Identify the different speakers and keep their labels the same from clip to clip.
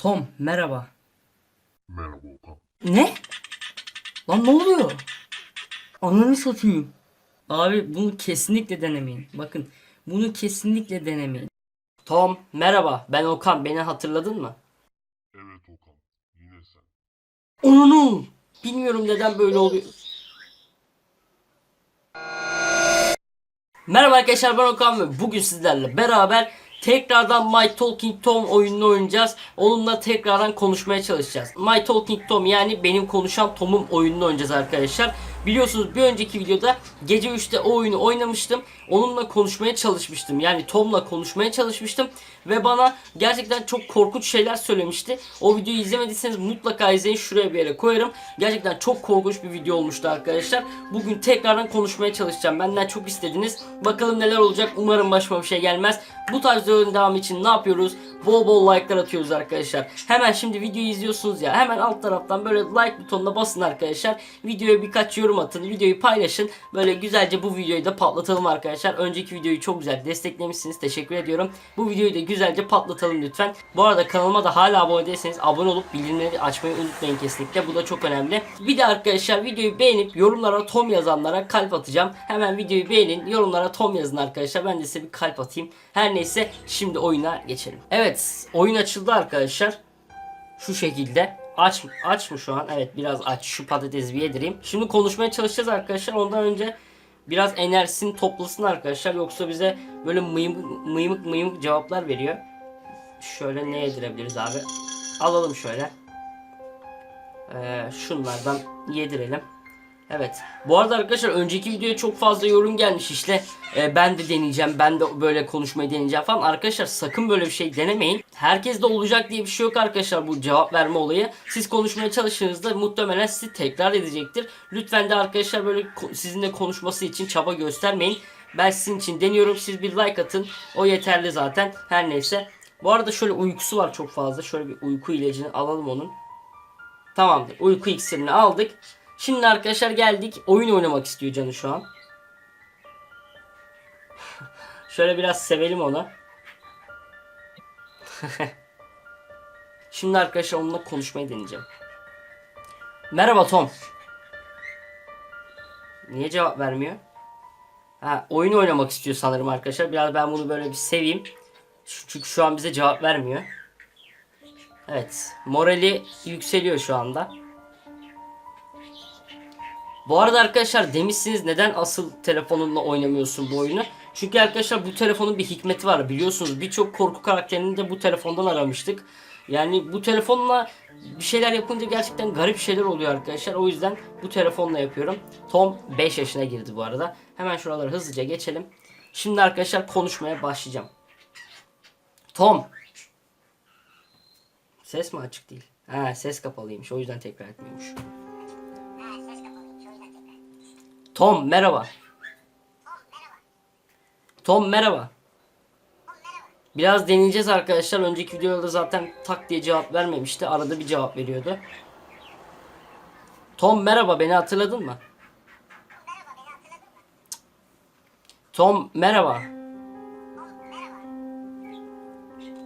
Speaker 1: Tom merhaba.
Speaker 2: Merhaba Okan.
Speaker 1: Ne? Lan ne oluyor? Ananı satayım. Abi bunu kesinlikle denemeyin. Bakın bunu kesinlikle denemeyin. Tom merhaba ben Okan beni hatırladın mı?
Speaker 2: Evet Okan. Yine sen.
Speaker 1: Onu bilmiyorum neden böyle oluyor. Merhaba arkadaşlar ben Okan ve bugün sizlerle beraber tekrardan My Talking Tom oyununu oynayacağız. Onunla tekrardan konuşmaya çalışacağız. My Talking Tom yani benim konuşan Tom'um oyununu oynayacağız arkadaşlar. Biliyorsunuz bir önceki videoda gece 3'te o oyunu oynamıştım. Onunla konuşmaya çalışmıştım. Yani Tom'la konuşmaya çalışmıştım. Ve bana gerçekten çok korkunç şeyler söylemişti. O videoyu izlemediyseniz mutlaka izleyin. Şuraya bir yere koyarım. Gerçekten çok korkunç bir video olmuştu arkadaşlar. Bugün tekrardan konuşmaya çalışacağım. Benden çok istediniz. Bakalım neler olacak. Umarım başıma bir şey gelmez. Bu tarz videoların devamı için ne yapıyoruz? Bol bol like'lar atıyoruz arkadaşlar. Hemen şimdi videoyu izliyorsunuz ya. Hemen alt taraftan böyle like butonuna basın arkadaşlar. Videoya birkaç yorum atın. Videoyu paylaşın. Böyle güzelce bu videoyu da patlatalım arkadaşlar. Önceki videoyu çok güzel desteklemişsiniz. Teşekkür ediyorum. Bu videoyu da güzelce patlatalım lütfen. Bu arada kanalıma da hala abone değilseniz abone olup bildirimleri açmayı unutmayın kesinlikle. Bu da çok önemli. Bir de arkadaşlar videoyu beğenip yorumlara Tom yazanlara kalp atacağım. Hemen videoyu beğenin. Yorumlara Tom yazın arkadaşlar. Ben de size bir kalp atayım. Her neyse şimdi oyuna geçelim. Evet oyun açıldı arkadaşlar. Şu şekilde. Aç, aç mı şu an? Evet biraz aç. Şu patatesi bir yedireyim. Şimdi konuşmaya çalışacağız arkadaşlar. Ondan önce biraz enerjisini toplasın arkadaşlar. Yoksa bize böyle mıymık mıymık, mıymık cevaplar veriyor. Şöyle ne yedirebiliriz abi? Alalım şöyle. Ee, şunlardan yedirelim. Evet. Bu arada arkadaşlar önceki videoya çok fazla yorum gelmiş işte. e, ben de deneyeceğim. Ben de böyle konuşmayı deneyeceğim falan. Arkadaşlar sakın böyle bir şey denemeyin. Herkes de olacak diye bir şey yok arkadaşlar bu cevap verme olayı. Siz konuşmaya çalıştığınızda muhtemelen sizi tekrar edecektir. Lütfen de arkadaşlar böyle sizinle konuşması için çaba göstermeyin. Ben sizin için deniyorum. Siz bir like atın. O yeterli zaten. Her neyse. Bu arada şöyle uykusu var çok fazla. Şöyle bir uyku ilacını alalım onun. Tamamdır. Uyku iksirini aldık. Şimdi arkadaşlar geldik. Oyun oynamak istiyor canı şu an. Şöyle biraz sevelim onu. Şimdi arkadaşlar onunla konuşmayı deneyeceğim. Merhaba Tom. Niye cevap vermiyor? Ha, oyun oynamak istiyor sanırım arkadaşlar. Biraz ben bunu böyle bir seveyim. Çünkü şu an bize cevap vermiyor. Evet. Morali yükseliyor şu anda. Bu arada arkadaşlar demişsiniz neden asıl telefonunla oynamıyorsun bu oyunu? Çünkü arkadaşlar bu telefonun bir hikmeti var biliyorsunuz birçok korku karakterini de bu telefondan aramıştık. Yani bu telefonla bir şeyler yapınca gerçekten garip şeyler oluyor arkadaşlar. O yüzden bu telefonla yapıyorum. Tom 5 yaşına girdi bu arada. Hemen şuraları hızlıca geçelim. Şimdi arkadaşlar konuşmaya başlayacağım. Tom. Ses mi açık değil? Ha ses kapalıymış o yüzden tekrar etmiyormuş. Tom merhaba. Tom merhaba. Biraz deneyeceğiz arkadaşlar. Önceki videoda zaten tak diye cevap vermemişti. Arada bir cevap veriyordu. Tom merhaba beni hatırladın mı? Tom merhaba.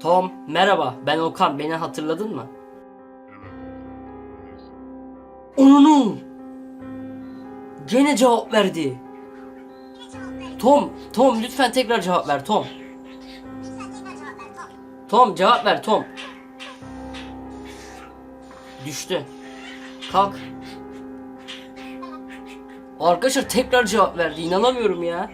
Speaker 1: Tom merhaba ben Okan beni hatırladın mı?
Speaker 2: Evet
Speaker 1: Gene cevap verdi. Tom, Tom lütfen tekrar cevap ver Tom. Tom cevap ver Tom. Düştü. Kalk. Arkadaşlar tekrar cevap verdi. İnanamıyorum ya.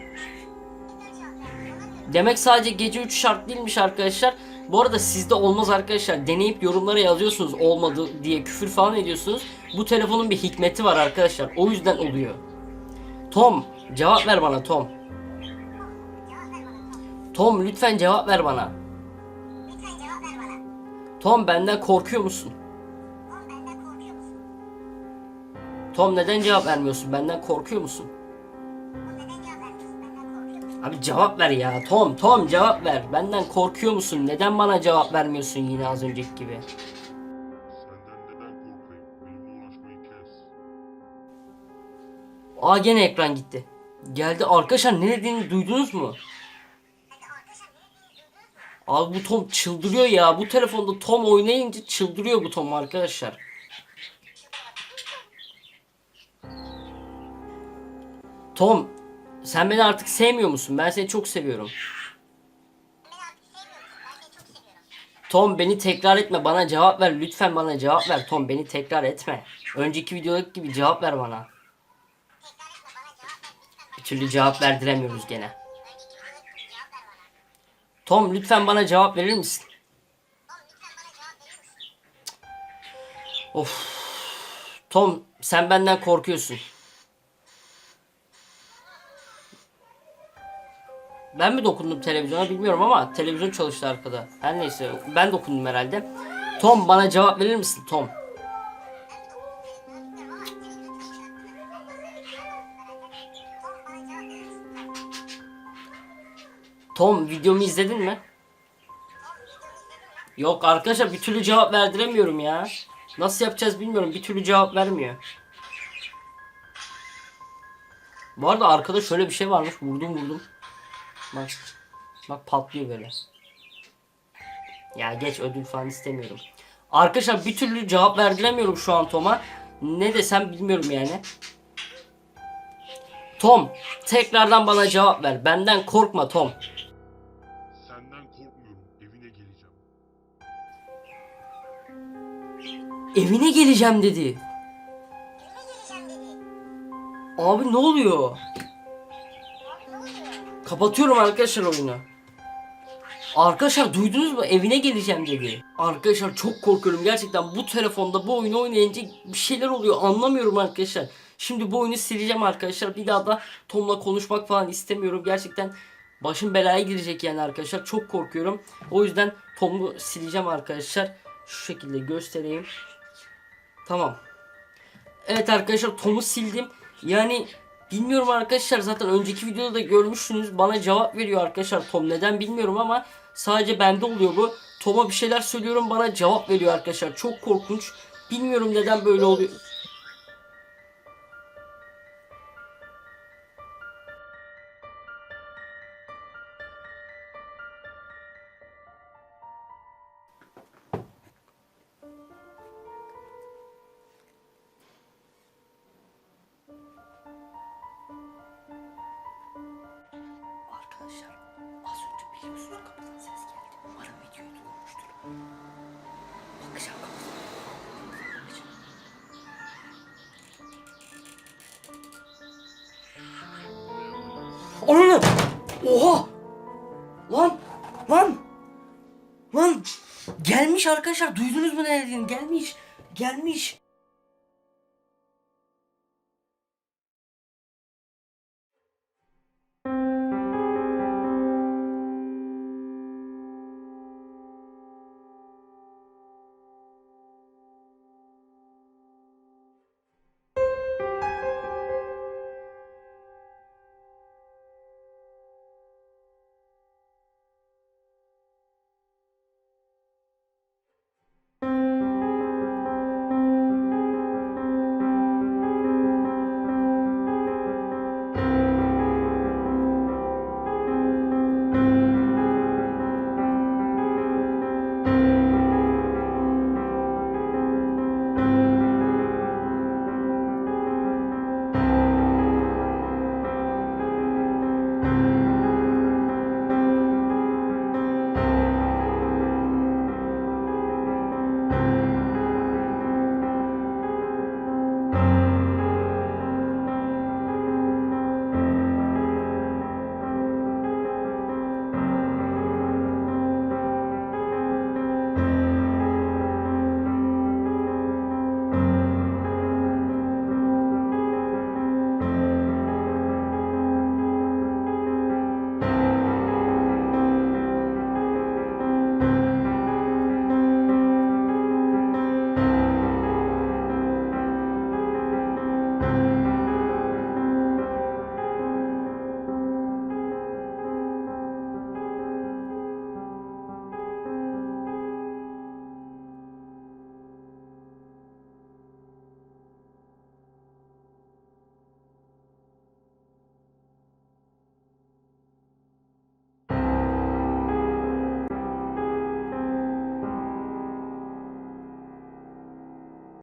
Speaker 1: Demek sadece gece 3 şart değilmiş arkadaşlar. Bu arada sizde olmaz arkadaşlar. Deneyip yorumlara yazıyorsunuz olmadı diye küfür falan ediyorsunuz. Bu telefonun bir hikmeti var arkadaşlar. O yüzden oluyor. Tom cevap ver bana Tom. Tom lütfen cevap ver bana. Tom benden korkuyor musun? Tom neden cevap vermiyorsun? Benden korkuyor musun? Abi cevap ver ya. Tom, Tom cevap ver. Benden korkuyor musun? Neden bana cevap vermiyorsun yine az önceki gibi? Aa gene ekran gitti. Geldi arkadaşlar ne dediğini duydunuz mu? Abi bu Tom çıldırıyor ya. Bu telefonda Tom oynayınca çıldırıyor bu Tom arkadaşlar. Tom sen beni artık sevmiyor musun? Ben seni çok seviyorum. Tom beni tekrar etme bana cevap ver lütfen bana cevap ver Tom beni tekrar etme. Önceki videodaki gibi cevap ver bana. Türlü cevap verdiremiyoruz gene. Tom lütfen bana cevap verir misin? Of. Tom sen benden korkuyorsun. Ben mi dokundum televizyona bilmiyorum ama televizyon çalıştı arkada. Her neyse ben dokundum herhalde. Tom bana cevap verir misin Tom? Tom videomu izledin mi? Yok arkadaşlar bir türlü cevap verdiremiyorum ya. Nasıl yapacağız bilmiyorum. Bir türlü cevap vermiyor. Bu arada arkada şöyle bir şey varmış. Vurdum vurdum. Bak. Bak patlıyor böyle. Ya geç ödül falan istemiyorum. Arkadaşlar bir türlü cevap verdiremiyorum şu an Tom'a. Ne desem bilmiyorum yani. Tom tekrardan bana cevap ver. Benden korkma Tom.
Speaker 2: Evine geleceğim
Speaker 1: dedi. Abi ne oluyor? Kapatıyorum arkadaşlar oyunu. Arkadaşlar duydunuz mu? Evine geleceğim dedi. Arkadaşlar çok korkuyorum. Gerçekten bu telefonda bu oyunu oynayınca bir şeyler oluyor. Anlamıyorum arkadaşlar. Şimdi bu oyunu sileceğim arkadaşlar. Bir daha da Tom'la konuşmak falan istemiyorum. Gerçekten başım belaya girecek yani arkadaşlar. Çok korkuyorum. O yüzden Tom'u sileceğim arkadaşlar. Şu şekilde göstereyim. Tamam. Evet arkadaşlar Tom'u sildim. Yani bilmiyorum arkadaşlar zaten önceki videoda da görmüşsünüz. Bana cevap veriyor arkadaşlar Tom. Neden bilmiyorum ama sadece bende oluyor bu. Tom'a bir şeyler söylüyorum bana cevap veriyor arkadaşlar. Çok korkunç. Bilmiyorum neden böyle oluyor. Ananı! Oha! Lan! Lan! Lan! Gelmiş arkadaşlar duydunuz mu ne dediğini? Gelmiş. Gelmiş.